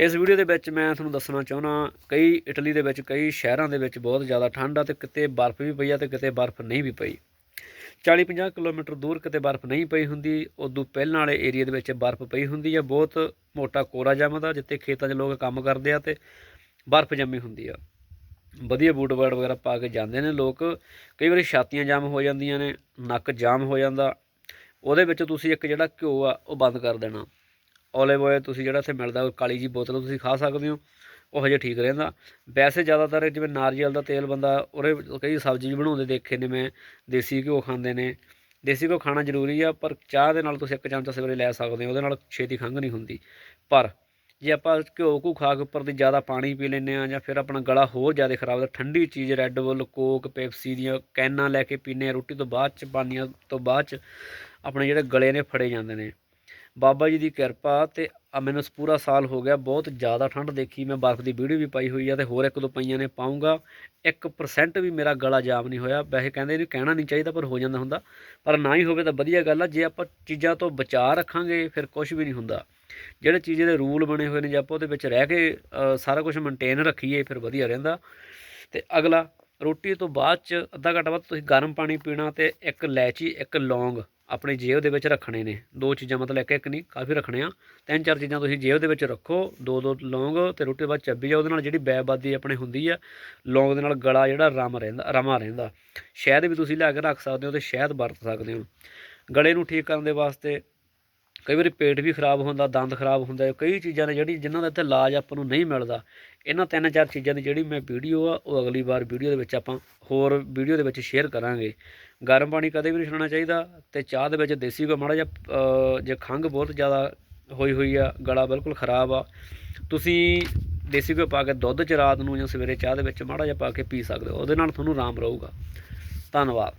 ਇਸ ਵੀਡੀਓ ਦੇ ਵਿੱਚ ਮੈਂ ਤੁਹਾਨੂੰ ਦੱਸਣਾ ਚਾਹੁੰਦਾ ਕਈ ਇਟਲੀ ਦੇ ਵਿੱਚ, ਕਈ ਸ਼ਹਿਰਾਂ ਦੇ ਵਿੱਚ ਬਹੁਤ ਜ਼ਿਆਦਾ ਠੰਡ ਆ ਤੇ ਕਿਤੇ ਬਰਫ਼ ਵੀ ਪਈ ਆ ਤੇ ਕਿਤੇ ਬਰਫ਼ ਨਹੀਂ ਵੀ ਪਈ। 40-50 ਕਿਲੋਮੀਟਰ ਦੂਰ ਕਿਤੇ ਬਰਫ਼ ਨਹੀਂ ਪਈ ਹੁੰਦੀ, ਉਦੋਂ ਪਹਿਲਾਂ ਵਾਲੇ ਏਰੀਆ ਦੇ ਵਿੱਚ ਬਰਫ਼ ਪਈ ਹੁੰਦੀ ਆ, ਬਹੁਤ ਮੋਟਾ ਕੋਰਾ ਜੰਮਦਾ ਜਿੱਥੇ ਖੇਤਾਂ 'ਚ ਲੋਕ ਕੰਮ ਕਰਦੇ ਆ ਤੇ ਬਰਫ਼ ਜੰਮੀ ਹੁੰਦੀ ਆ। ਵਧੀਆ ਬੂਟ ਬਾਟ ਵਗੈਰਾ ਪਾ ਕੇ ਜਾਂਦੇ ਨੇ ਲੋਕ, ਕਈ ਵਾਰੀ ਛਾਤੀਆਂ ਜਾਮ ਹੋ ਜਾਂਦੀਆਂ ਨੇ, ਨੱਕ ਜਾਮ ਹੋ ਜਾਂਦਾ, ਉਹਦੇ ਵਿੱਚ ਤੁਸੀਂ ਇੱਕ ਜਿਹੜਾ ਘਿਓ ਆ, ਉਹ ਬੰਦ ਕਰ ਦੇਣਾ। ਓਲਿਵ ਆਇਲ ਤੁਸੀਂ ਜਿਹੜਾ ਇੱਥੇ ਮਿਲਦਾ, ਉਹ ਕਾਲੀ ਜੀ ਬੋਤਲ ਤੁਸੀਂ ਖਾ ਸਕਦੇ ਹੋ, ਉਹ ਹਜੇ ਠੀਕ ਰਹਿੰਦਾ। ਵੈਸੇ ਜ਼ਿਆਦਾਤਰ ਜਿਵੇਂ ਨਾਰੀਅਲ ਦਾ ਤੇਲ ਬੰਦਾ ਉਹਦੇ ਕਈ ਸਬਜ਼ੀ ਵੀ ਬਣਾਉਂਦੇ ਦੇਖੇ ਨੇ ਮੈਂ, ਦੇਸੀ ਘਿਓ ਖਾਂਦੇ ਨੇ। ਦੇਸੀ ਘਿਓ ਖਾਣਾ ਜ਼ਰੂਰੀ ਆ, ਪਰ ਚਾਹ ਦੇ ਨਾਲ ਤੁਸੀਂ ਇੱਕ ਚਮਚਾ ਸਵੇਰੇ ਲੈ ਸਕਦੇ ਹੋ, ਉਹਦੇ ਨਾਲ ਛੇਤੀ ਖੰਘ ਨਹੀਂ ਹੁੰਦੀ। ਪਰ ਜੇ ਆਪਾਂ ਘਿਓ ਘੂ ਖਾ ਕੇ ਉੱਪਰ ਦੀ ਜ਼ਿਆਦਾ ਪਾਣੀ ਪੀ ਲੈਂਦੇ ਆ ਜਾਂ ਫਿਰ ਆਪਣਾ ਗਲਾ ਹੋਰ ਜ਼ਿਆਦਾ ਖਰਾਬ ਹੁੰਦਾ ਠੰਡੀ ਚੀਜ਼ ਰੈੱਡ ਬੁੱਲ ਕੋਕ ਪੈਪਸੀ ਦੀਆਂ ਕੈਨਾਂ ਲੈ ਕੇ ਪੀਂਦੇ ਆ ਰੋਟੀ ਤੋਂ ਬਾਅਦ ਚ, ਪਾਣੀਆਂ ਤੋਂ ਬਾਅਦ ਚ ਆਪਣੇ ਜਿਹੜੇ ਗਲੇ ਨੇ, ਫੜੇ ਜਾਂਦੇ ਨੇ। ਬਾਬਾ ਜੀ ਦੀ ਕਿਰਪਾ ਤੇ ਮੈਨੂੰ ਪੂਰਾ ਸਾਲ ਹੋ ਗਿਆ, ਬਹੁਤ ਜ਼ਿਆਦਾ ਠੰਡ ਦੇਖੀ, ਮੈਂ ਬਰਫ਼ ਦੀ ਵੀਡੀਓ ਵੀ ਪਾਈ ਹੋਈ ਆ ਤੇ ਹੋਰ ਇੱਕ ਦੋ ਪਈਆਂ ਨੇ ਪਾਉਂਗਾ। 1% ਵੀ ਮੇਰਾ ਗਲਾ ਜਾਮ ਨਹੀਂ ਹੋਇਆ। ਵੈਸੇ ਕਹਿੰਦੇ ਇਹਨੂੰ ਕਹਿਣਾ ਨਹੀਂ ਚਾਹੀਦਾ, ਪਰ ਹੋ ਜਾਂਦਾ ਹੁੰਦਾ। ਪਰ ਨਾ ਹੀ ਹੋਵੇ ਤਾਂ ਵਧੀਆ ਗੱਲ ਆ, ਜੇ ਆਪਾਂ ਚੀਜ਼ਾਂ ਤੋਂ ਬਚਾ ਰੱਖਾਂਗੇ, ਫਿਰ ਕੁਝ ਵੀ ਨਹੀਂ ਹੁੰਦਾ। ਜਿਹੜੇ ਚੀਜ਼ ਦੇ ਰੂਲ ਬਣੇ ਹੋਏ ਨੇ, ਜੇ ਆਪਾਂ ਉਹਦੇ ਵਿੱਚ ਰਹਿ ਕੇ ਸਾਰਾ ਕੁਝ ਮੇਨਟੇਨ ਰੱਖੀਏ, ਫਿਰ ਵਧੀਆ ਰਹਿੰਦਾ। ਤੇ ਅਗਲਾ, ਰੋਟੀ ਤੋਂ ਬਾਅਦ ਚ ਅੱਧਾ ਘੰਟਾ ਬਾਅਦ ਤੁਸੀਂ ਗਰਮ ਪਾਣੀ ਪੀਣਾ ਤੇ ਇੱਕ ਇਲਾਇਚੀ, ਇੱਕ ਲੌਂਗ। ਆਪਣੀ ਜੇਬ ਦੇ ਵਿੱਚ ਰੱਖਣੇ ਨੇ। ਦੋ ਚੀਜ਼ਾਂ ਮਤਲਬ ਇੱਕ ਇੱਕ ਨਹੀਂ, ਕਾਫੀ ਰੱਖਣੇ ਆ। ਤਿੰਨ ਚਾਰ ਚੀਜ਼ਾਂ ਤੁਸੀਂ ਜੇਬ ਦੇ ਵਿੱਚ ਰੱਖੋ। ਦੋ ਦੋ ਲੌਂਗ ਤੇ ਰੋਟੀ ਬਾਅਦ ਚੱਬੀ ਜਾ ਉਹਦੇ ਨਾਲ ਜਿਹੜੀ ਬੈਬਾਦੀ ਆਪਣੇ ਹੁੰਦੀ ਆ, ਲੌਂਗ ਦੇ ਨਾਲ ਗਲਾ ਜਿਹੜਾ ਆਰਾਮ ਰਹਿੰਦਾ, ਰਮਾ ਰਹਿੰਦਾ। ਸ਼ਹਿਦ ਵੀ ਤੁਸੀਂ ਲਿਆ ਕੇ ਰੱਖ ਸਕਦੇ ਹੋ ਤੇ ਸ਼ਹਿਦ ਵਰਤ ਸਕਦੇ ਹੋ। ਗਲੇ ਨੂੰ ਠੀਕ ਕਰਨ ਦੇ ਵਾਸਤੇ ਕਈ ਵਾਰੀ ਪੇਟ ਵੀ ਖਰਾਬ ਹੁੰਦਾ, ਦੰਦ ਖਰਾਬ ਹੁੰਦਾ, ਕਈ ਚੀਜ਼ਾਂ ਨੇ ਜਿਹੜੀ ਜਿਨ੍ਹਾਂ ਦਾ ਇੱਥੇ ਇਲਾਜ ਆਪਾਂ ਨੂੰ ਨਹੀਂ ਮਿਲਦਾ। ਇਹਨਾਂ ਤਿੰਨ ਚਾਰ ਚੀਜ਼ਾਂ ਦੀ ਜਿਹੜੀ ਮੈਂ ਵੀਡੀਓ ਆ, ਉਹ ਅਗਲੀ ਵਾਰ ਵੀਡੀਓ ਦੇ ਵਿੱਚ ਆਪਾਂ ਹੋਰ ਵੀਡੀਓ ਦੇ ਵਿੱਚ ਸ਼ੇਅਰ ਕਰਾਂਗੇ। ਗਰਮ ਪਾਣੀ ਕਦੇ ਵੀ ਨਹੀਂ ਛੱਡਣਾ ਚਾਹੀਦਾ ਤੇ ਚਾਹ ਦੇ ਵਿੱਚ ਦੇਸੀ ਘਿਓ ਮਾੜਾ ਜਿਹਾ ਜੇ ਖੰਘ ਬਹੁਤ ਜ਼ਿਆਦਾ ਹੋਈ ਹੋਈ ਆ, ਗਲਾ ਬਿਲਕੁਲ ਖਰਾਬ ਆ, ਤੁਸੀਂ ਦੇਸੀ ਘਿਓ ਪਾ ਕੇ ਦੁੱਧ ਚ ਰਾਤ ਨੂੰ ਜਾਂ ਸਵੇਰੇ ਚਾਹ ਦੇ ਵਿੱਚ ਮਾੜਾ ਜਿਹਾ ਪਾ ਕੇ ਪੀ ਸਕਦੇ ਹੋ, ਉਹਦੇ ਨਾਲ ਤੁਹਾਨੂੰ ਆਰਾਮ ਰਹੂਗਾ। ਧੰਨਵਾਦ।